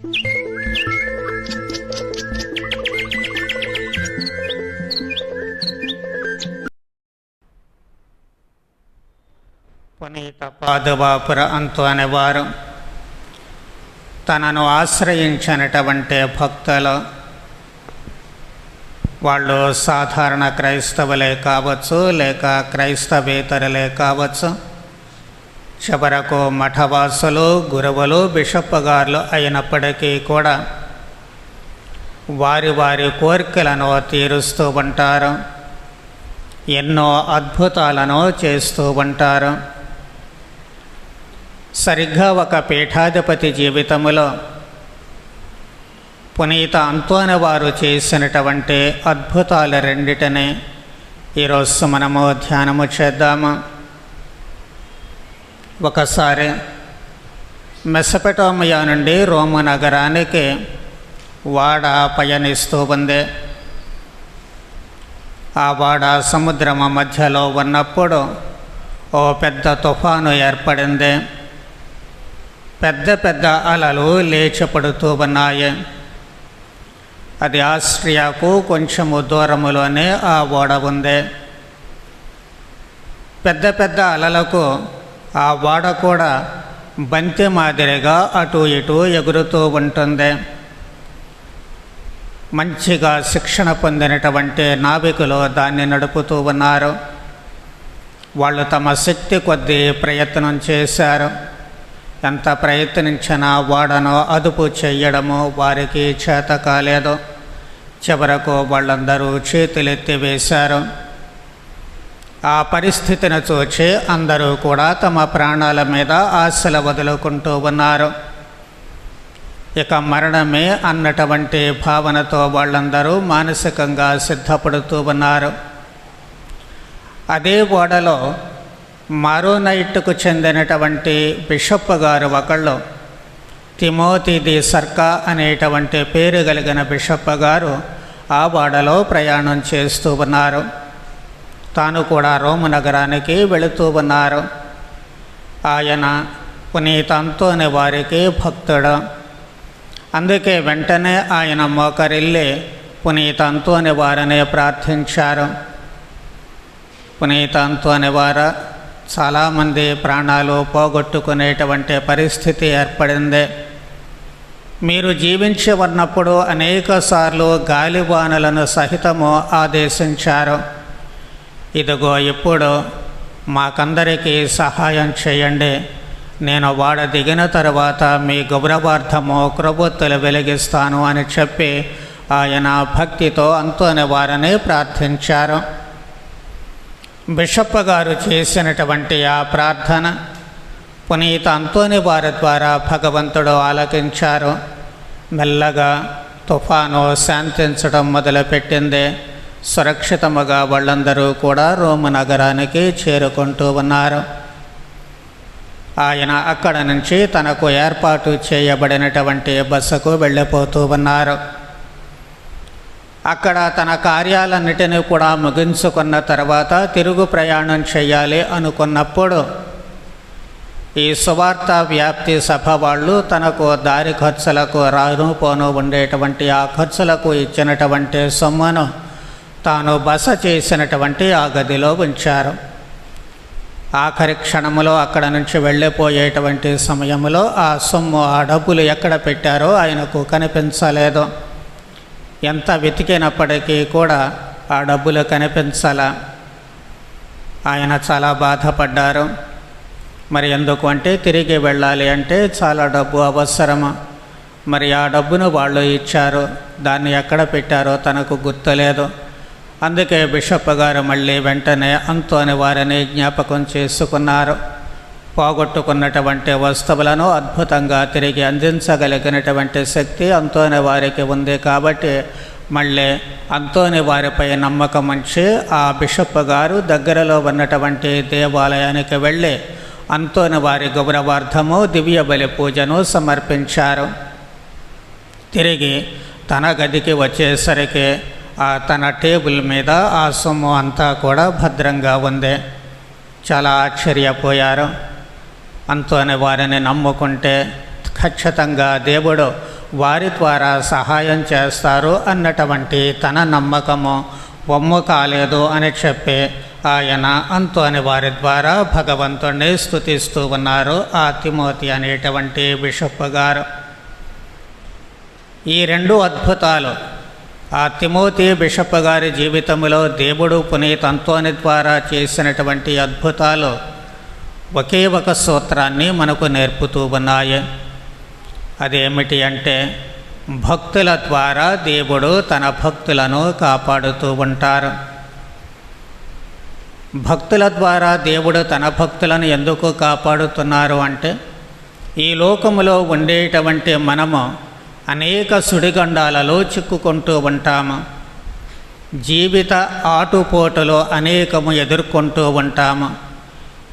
పునీత పాదుబాపుర అంతు అనేవారు. తనను ఆశ్రయించినటువంటి భక్తులు. వాళ్ళు సాధారణ క్రైస్తవులే కావచ్చు లేక క్రైస్తవేతరులే కావచ్చు. చివరకు మఠవాసులు గురువులు బిషప్పగారులు అయినప్పటికీ కూడా వారి వారి కోరికలను తీరుస్తూ ఉంటారు. ఎన్నో అద్భుతాలను చేస్తూ ఉంటారు. సరిగ్గా ఒక పీఠాధిపతి జీవితములో పునీత అంతోని వారు చేసినటువంటి అద్భుతాల రెండిటిని ఈరోజు మనము ధ్యానము చేద్దాము. ఒకసారి మెసపెటోమియా నుండి రోమ నగరానికి వాడ పయనిస్తూ ఉంది. ఆ వాడ సముద్రమ మధ్యలో ఉన్నప్పుడు ఓ పెద్ద తుఫాను ఏర్పడింది. పెద్ద పెద్ద అలలు లేచపడుతూ ఉన్నాయి. అది ఆస్ట్రియాకు కొంచెము దూరములోనే ఆ ఓడ ఉంది. పెద్ద పెద్ద అలలకు ఆ ఓడ కూడా బంతి మాదిరిగా అటు ఇటు ఎగురుతూ ఉంటుంది. మంచిగా శిక్షణ పొందినటువంటి నావికులు దాన్ని నడుపుతూ ఉన్నారు. వాళ్ళు తమ శక్తి కొద్దీ ప్రయత్నం చేశారు. ఎంత ప్రయత్నించినా వాడను అదుపు చేయడము వారికి చేత కాలేదు. చివరకు వాళ్ళందరూ చేతులెత్తి వేశారు. ఆ పరిస్థితిని చూచి అందరూ కూడా తమ ప్రాణాల మీద ఆశలు వదులుకుంటూ ఉన్నారు. ఇక మరణమే అన్నటువంటి భావనతో వాళ్ళందరూ మానసికంగా సిద్ధపడుతూ ఉన్నారు. అదే ఓడలో మరోనైట్కు చెందినటువంటి బిషప్ గారు ఒకళ్ళు తిమోతి ది సర్కా అనేటువంటి పేరు కలిగిన బిషప్ గారు ఆ వాడలో ప్రయాణం చేస్తూ ఉన్నారు. తాను కూడా రోము నగరానికి వెళుతూ ఉన్నారు. ఆయన పునీతంతోని వారికి భక్తుడు. అందుకే వెంటనే ఆయన మోకరిల్లి పునీత వారిని ప్రార్థించారు. పునీతంతోని వారు చాలామంది ప్రాణాలు పోగొట్టుకునేటువంటి పరిస్థితి ఏర్పడింది. మీరు జీవించి ఉన్నప్పుడు అనేకసార్లు గాలివానలను సహితము ఆదేశించారు. ఇదిగో ఇప్పుడు మాకందరికీ సహాయం చేయండి. నేను వాడ దిగిన తర్వాత మీ గౌరవార్థము క్రొవ్వొత్తులు వెలిగిస్తాను అని చెప్పి ఆయన భక్తితో అంతోని వారిని ప్రార్థించారు. బిషప్ గారు చేసినటువంటి ఆ ప్రార్థన పునీత అంతోని వారి ద్వారా భగవంతుడు ఆలకించారు. మెల్లగా తుఫాను శాంతించడం మొదలుపెట్టింది. సురక్షితముగా వాళ్ళందరూ కూడా రోము నగరానికి చేరుకుంటూ ఉన్నారు. ఆయన అక్కడ నుంచి తనకు ఏర్పాటు చేయబడినటువంటి బస్సుకు వెళ్ళిపోతూ ఉన్నారు. అక్కడ తన కార్యాలన్నిటినీ కూడా ముగించుకున్న తర్వాత తిరుగు ప్రయాణం చేయాలి అనుకున్నప్పుడు ఈ సువార్త వ్యాప్తి సభ వాళ్ళు తనకు దారి ఖర్చులకు రాను పోను ఉండేటువంటి ఆ ఖర్చులకు ఇచ్చినటువంటి సొమ్మును తాను బస చేసినటువంటి ఆ గదిలో ఉంచారు. ఆఖరి క్షణములో అక్కడ నుంచి వెళ్ళిపోయేటువంటి సమయంలో ఆ సొమ్ము ఆ డబ్బులు ఎక్కడ పెట్టారో ఆయనకు కనిపించలేదు. ఎంత వెతికినప్పటికీ కూడా ఆ డబ్బులు కనిపించాల. ఆయన చాలా బాధపడ్డారు. మరి ఎందుకు అంటే తిరిగి వెళ్ళాలి అంటే చాలా డబ్బు అవసరము. మరి ఆ డబ్బును వాళ్ళు ఇచ్చారు. దాన్ని ఎక్కడ పెట్టారో తనకు గుర్తులేదు. అందుకే బిషప్ గారు మళ్ళీ వెంటనే అంతోని వారిని జ్ఞాపకం చేసుకున్నారు. పోగొట్టుకున్నటువంటి వస్తువులను అద్భుతంగా తిరిగి అందించగలిగినటువంటి శక్తి అంతోని వారికి ఉంది కాబట్టి మళ్ళీ అంతోని వారిపై నమ్మకం ఉంచి ఆ బిషప్ గారు దగ్గరలో ఉన్నటువంటి దేవాలయానికి వెళ్ళి అంతోని వారి గౌరవార్థము దివ్య బలి పూజను సమర్పించారు. తిరిగి తన గదికి వచ్చేసరికి తన టేబుల్ మీద ఆ సొమ్ము అంతా కూడా భద్రంగా ఉంది. చాలా ఆశ్చర్యపోయారు. అంతోనే వారిని నమ్ముకుంటే ఖచ్చితంగా దేవుడు వారి ద్వారా సహాయం చేస్తారు అన్నటువంటి తన నమ్మకము. బొమ్మ కాలేదు అని చెప్పి ఆయన అంతోని వారి ద్వారా భగవంతుణ్ణి స్థుతిస్తూ ఉన్నారు ఆ తిమోతి అనేటువంటి బిషప్ గారు. ఈ రెండు అద్భుతాలు ఆ తిమోతి బిషప్ గారి జీవితంలో దేవుడు పునీత్ అంతోని ద్వారా చేసినటువంటి అద్భుతాలు ఒకే ఒక సూత్రాన్ని మనకు నేర్పుతూ ఉన్నాయి. అదేమిటి అంటే భక్తుల ద్వారా దేవుడు తన భక్తులను కాపాడుతూ ఉంటారు. భక్తుల ద్వారా దేవుడు తన భక్తులను ఎందుకు కాపాడుతున్నారు అంటే ఈ లోకములో ఉండేటువంటి మనము అనేక సుడిగండాలలో చిక్కుకుంటూ ఉంటాము. జీవిత ఆటుపోటులో అనేకము ఎదుర్కొంటూ ఉంటాము.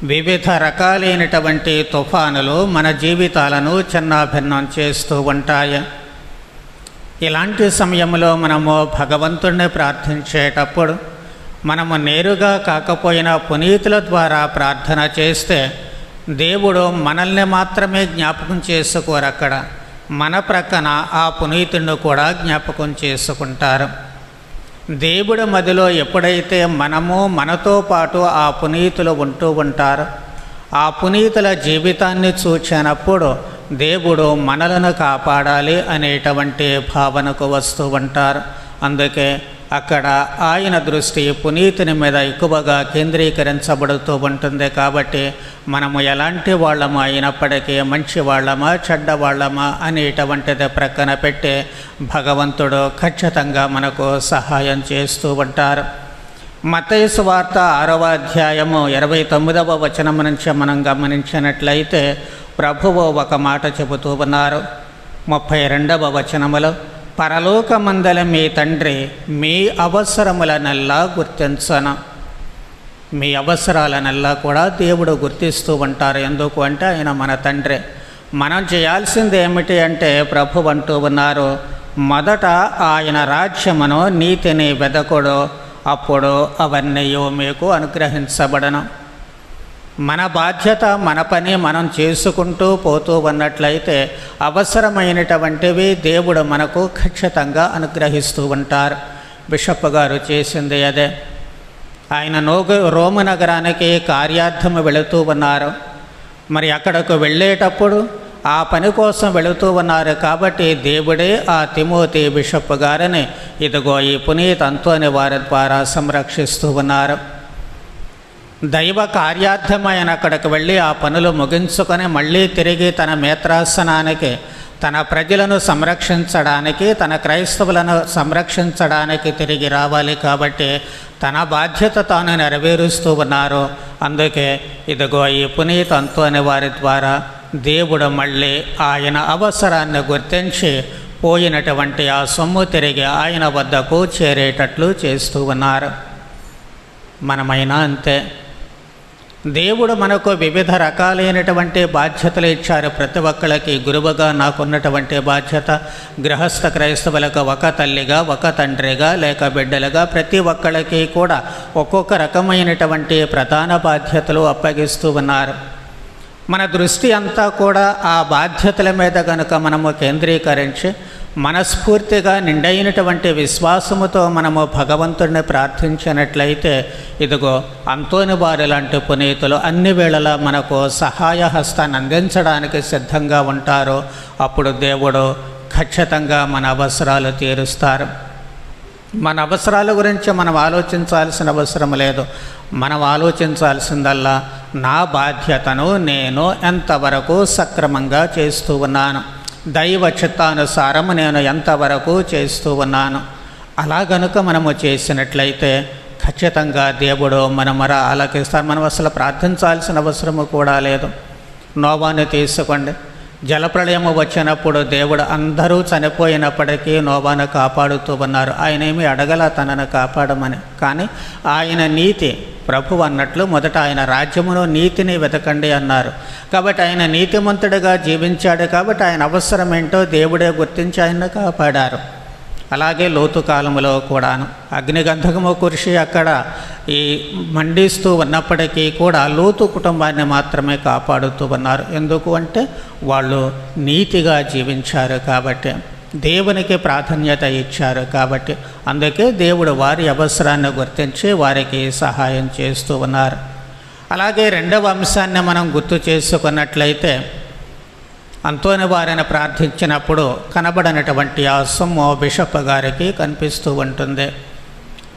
వివిధ రకాలైనటువంటి తుఫానులు మన జీవితాలను చిన్నాభిన్నం చేస్తూ ఉంటాయి. ఇలాంటి సమయంలో మనము భగవంతుణ్ణి ప్రార్థించేటప్పుడు మనము నేరుగా కాకపోయినా పునీతుల ద్వారా ప్రార్థన చేస్తే దేవుడు మనల్ని మాత్రమే జ్ఞాపకం చేసుకోరు అక్కడ. మన ప్రక్కన ఆ పునీతుడిని కూడా జ్ఞాపకం చేసుకుంటారు. దేవుడి మదిలో ఎప్పుడైతే మనము మనతో పాటు ఆ పునీతులు ఉంటూ ఉంటారు ఆ పునీతుల జీవితాన్ని చూచినప్పుడు దేవుడు మనలను కాపాడాలి అనేటువంటి భావనకు వస్తూ ఉంటారు. అందుకే అక్కడ ఆయన దృష్టి పునీతుని మీద ఎక్కువగా కేంద్రీకరించబడుతూ ఉంటుంది కాబట్టి మనము ఎలాంటి వాళ్ళము అయినప్పటికీ మంచి వాళ్ళమా చెడ్డ వాళ్ళమా అనేటువంటిది ప్రక్కన పెట్టి భగవంతుడు ఖచ్చితంగా మనకు సహాయం చేస్తూ ఉంటారు. మతయసు వార్త ఆరవ అధ్యాయము ఇరవై తొమ్మిదవ వచనం నుంచి మనం గమనించినట్లయితే ప్రభువు ఒక మాట చెబుతూ ఉన్నారు. ముప్పై రెండవ వచనములో పరలోకమందల మీ తండ్రి మీ అవసరములనల్లా గుర్తించను. మీ అవసరాలనల్లా కూడా దేవుడు గుర్తిస్తూ ఉంటారు. ఎందుకు అంటే ఆయన మన తండ్రి. మనం చేయాల్సింది ఏమిటి అంటే ప్రభు అంటూ ఉన్నారు మొదట ఆయన రాజ్యమును నీతిని వెదకుడు అప్పుడు అవన్నీ మీకు అనుగ్రహించబడను. మన బాధ్యత మన పని మనం చేసుకుంటూ పోతూ ఉన్నట్లయితే అవసరమైనటువంటివి దేవుడు మనకు ఖచ్చితంగా అనుగ్రహిస్తూ ఉంటారు. బిషప్ గారు చేసింది అదే. ఆయన నోగు రోము నగరానికి కార్యార్థం వెళుతూ ఉన్నారు. మరి అక్కడకు వెళ్ళేటప్పుడు ఆ పని కోసం వెళుతూ ఉన్నారు కాబట్టి దేవుడే ఆ తిమోతి బిషప్ గారిని ఇదిగో ఈ పునీత్ అంతోని వారి ద్వారా సంరక్షిస్తూ ఉన్నారు. దైవ కార్యార్థమైన అక్కడికి వెళ్ళి ఆ పనులు ముగించుకొని మళ్ళీ తిరిగి తన మేత్రాసనానికి తన ప్రజలను సంరక్షించడానికి తన క్రైస్తవులను సంరక్షించడానికి తిరిగి రావాలి కాబట్టి తన బాధ్యత తాను నెరవేరుస్తూ ఉన్నారు. అందుకే ఇదిగో ఈ పునీత్ అంతోని వారి ద్వారా దేవుడు మళ్ళీ ఆయన అవసరాన్ని గుర్తించి పోయినటువంటి ఆ సొమ్ము తిరిగి ఆయన వద్దకు చేరేటట్లు చేస్తూ ఉన్నారు. మనమైనా అంతే. దేవుడు మనకు వివిధ రకాలైనటువంటి బాధ్యతలు ఇచ్చారు. ప్రతి ఒక్కళ్ళకి గురువుగా నాకున్నటువంటి బాధ్యత గృహస్థ క్రైస్తవులకు ఒక తల్లిగా ఒక తండ్రిగా లేక బిడ్డలుగా ప్రతి ఒక్కళ్ళకి కూడా ఒక్కొక్క రకమైనటువంటి ప్రధాన బాధ్యతలు అప్పగిస్తూ ఉన్నారు. మన దృష్టి అంతా కూడా ఆ బాధ్యతల మీద కనుక మనము కేంద్రీకరించి మనస్ఫూర్తిగా నిండైనటువంటి విశ్వాసముతో మనము భగవంతుడిని ప్రార్థించినట్లయితే ఇదిగో అంతోని వారి లాంటి పునీతులు అన్ని వేళలా మనకు సహాయ హస్తాన్ని అందించడానికి సిద్ధంగా ఉంటారు. అప్పుడు దేవుడు ఖచ్చితంగా మన అవసరాలు తీరుస్తారు. మన అవసరాల గురించి మనం ఆలోచించాల్సిన అవసరం లేదు. మనం ఆలోచించాల్సిందల్లా నా బాధ్యతను నేను ఎంతవరకు సక్రమంగా చేస్తూ ఉన్నాను? దైవ చిత్తానుసారము నేను ఎంతవరకు చేస్తూ ఉన్నాను. అలా గనుక మనము చేసినట్లయితే ఖచ్చితంగా దేవుడు మన మర ఆలకిస్తారు మనం అసలు ప్రార్థించాల్సిన అవసరము కూడా లేదు. నోవాను తీసుకోండి. జలప్రళయము వచ్చినప్పుడు దేవుడు అందరూ చనిపోయినప్పటికీ నోబాను కాపాడుతూ ఉన్నారు. ఆయన ఏమి అడగల తనను కాపాడమని. కానీ ఆయన నీతి ప్రభు అన్నట్లు మొదట ఆయన రాజ్యమును నీతిని వెతకండి అన్నారు. కాబట్టి ఆయన నీతిమంతుడిగా జీవించాడు కాబట్టి ఆయన అవసరం ఏంటో దేవుడే గుర్తించి ఆయన కాపాడారు. అలాగే లోతు కాలములో కూడాను. అగ్నిగంధకము కురిసి అక్కడ ఈ మండిస్తూ ఉన్నప్పటికీ కూడా లోతు కుటుంబాన్ని మాత్రమే కాపాడుతూ ఉన్నారు. ఎందుకు అంటే వాళ్ళు నీతిగా జీవించారు కాబట్టి దేవునికి ప్రాధాన్యత ఇచ్చారు కాబట్టి. అందుకే దేవుడు వారి అవసరాన్ని గుర్తించి వారికి సహాయం చేస్తూ ఉన్నారు. అలాగే రెండవ అంశాన్ని మనం గుర్తు చేసుకున్నట్లయితే అంతోని వారిని ప్రార్థించినప్పుడు కనబడనటువంటి ఆ సొమ్ము బిషప్ గారికి కనిపిస్తూ ఉంటుంది.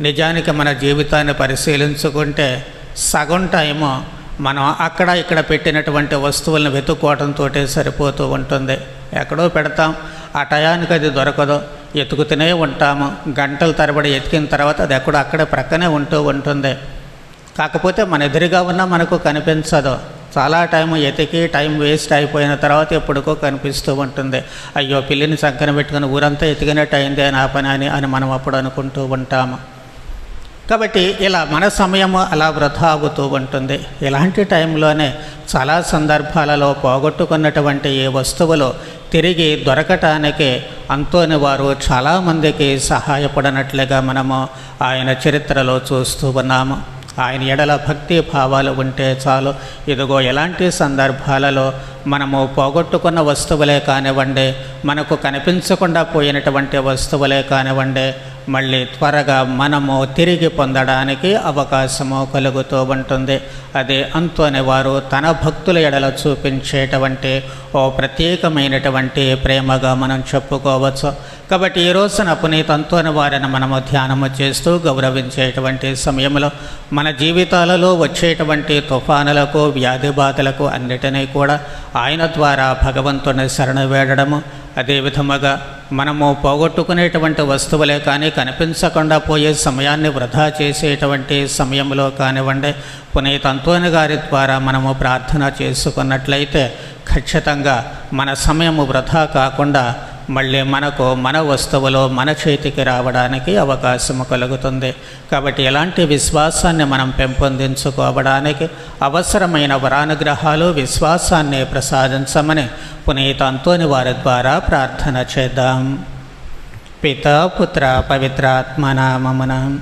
నిజానికి మన జీవితాన్ని పరిశీలించుకుంటే సగం టైము మనం అక్కడ ఇక్కడ పెట్టినటువంటి వస్తువులను వెతుక్కోవడంతో సరిపోతూ ఉంటుంది. ఎక్కడో పెడతాం. ఆ టయానికి అది దొరకదు. ఎతుకుతూనే ఉంటాము. గంటల తరబడి ఎతికిన తర్వాత అది ఎక్కడో అక్కడే ప్రక్కనే ఉంటూ ఉంటుంది. కాకపోతే మన ఎదురుగా ఉన్నా మనకు కనిపించదు. చాలా టైం ఎతికి టైం వేస్ట్ అయిపోయిన తర్వాత ఎప్పుడుకో కనిపిస్తూ ఉంటుంది. అయ్యో పిల్లిని సంకన పెట్టుకుని ఊరంతా ఎతికినట్టు అయిందే నా పని అని అని మనం అప్పుడు అనుకుంటూ ఉంటాము. కాబట్టి ఇలా మన సమయం అలా వృధా అవుతూ ఉంటుంది. ఇలాంటి టైంలోనే చాలా సందర్భాలలో పోగొట్టుకున్నటువంటి ఈ వస్తువులు తిరిగి దొరకటానికి అంతోని వారు చాలామందికి సహాయపడినట్లుగా మనము ఆయన చరిత్రలో చూస్తూ ఉన్నాము. ఆయన ఎడల భక్తి భావాలు ఉంటే చాలు. ఇదిగో ఎలాంటి సందర్భాలలో మనము పోగొట్టుకున్న వస్తువులే కానివ్వండి మనకు కనిపించకుండా పోయినటువంటి వస్తువులే కానివ్వండి మళ్ళీ త్వరగా మనము తిరిగి పొందడానికి అవకాశము కలుగుతూ ఉంటుంది. అదే అంతోని వారు తన భక్తుల ఎడల చూపించేటువంటి ఓ ప్రత్యేకమైనటువంటి ప్రేమగా మనం చెప్పుకోవచ్చు. కాబట్టి ఈ రోజున పునీత అంతోని వారిని మనము ధ్యానము చేస్తూ గౌరవించేటువంటి సమయంలో మన జీవితాలలో వచ్చేటువంటి తుఫానులకు వ్యాధి బాధలకు అన్నిటినీ కూడా ఆయన ద్వారా భగవంతుని శరణు వేడడము అదే విధముగా మనము పోగొట్టుకునేటువంటి వస్తువులే కానీ కనిపించకుండా పోయే సమయాన్ని వృధా చేసేటువంటి సమయంలో కానివ్వండి పునీత అంతోని గారి ద్వారా మనము ప్రార్థన చేసుకున్నట్లయితే ఖచ్చితంగా మన సమయము వృధా కాకుండా మళ్ళీ మనకు మన వస్తువులో మన చేతికి రావడానికి అవకాశము కలుగుతుంది. కాబట్టి ఎలాంటి విశ్వాసాన్ని మనం పెంపొందించుకోవడానికి అవసరమైన వరానుగ్రహాలు విశ్వాసాన్ని ప్రసాదించమని పునీత అంతోని వారి ద్వారా ప్రార్థన చేద్దాం. పిత పుత్ర పవిత్రాత్మనామమున